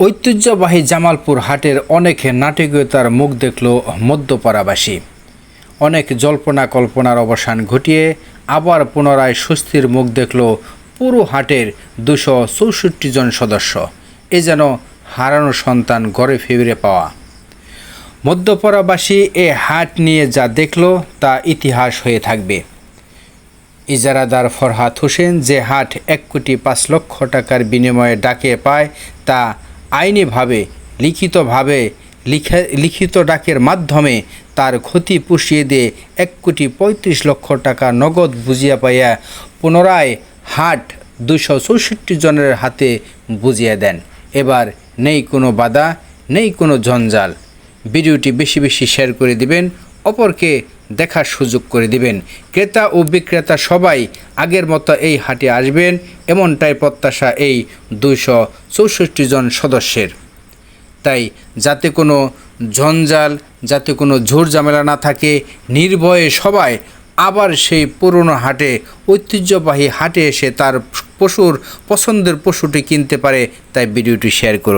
ঐতিহ্যবাহী জামালপুর হাটের অনেক নাটকীয়তার মুখ দেখল মধ্যপাড়াবাসী। অনেক জল্পনা কল্পনার অবসান ঘটিয়ে আবার পুনরায় স্বস্তির মুখ দেখল পুরো হাটের দুশো চৌষট্টি জন সদস্য। এ যেন হারানো সন্তান গড়ে ফিরে পাওয়া। মধ্যপরাবাসী এ হাট নিয়ে যা দেখল তা ইতিহাস হয়ে থাকবে। ইজারাদার ফরহাদ হোসেন যে হাট এক কোটি পাঁচ লক্ষ টাকার বিনিময়ে ডাকে পায় তা আইনিভাবে লিখিতভাবে, লিখে, লিখিত ডাকের মাধ্যমে তার ক্ষতি পুষিয়ে দিয়ে এক কোটি পঁয়ত্রিশ লক্ষ টাকা নগদ বুঝিয়া পাইয়া পুনরায় হাট দুশো চৌষট্টি জনের হাতে বুঝিয়ে দেন। এবার নেই কোনো বাধা, নেই কোনো জঞ্জাল। ভিডিওটি বেশি বেশি শেয়ার করে দিবেন। অপরকে দেখার সুযোগ করে দিবেন। ক্রেতা ও বিক্রেতা সবাই আগের মতো এই হাটে আসবেন, এমনটাই প্রত্যাশা এই দুইশো চৌষট্টি জন সদস্যের। তাই যাতে কোনো জঞ্জাল যাতে কোনো ঝুট ঝামেলা না থাকে, নির্ভয়ে সবাই আবার সেই পুরনো হাটে, ঐতিহ্যবাহী হাটে এসে তার পশুর পছন্দের পশুটি কিনতে পারে, তাই ভিডিওটি শেয়ার করুন।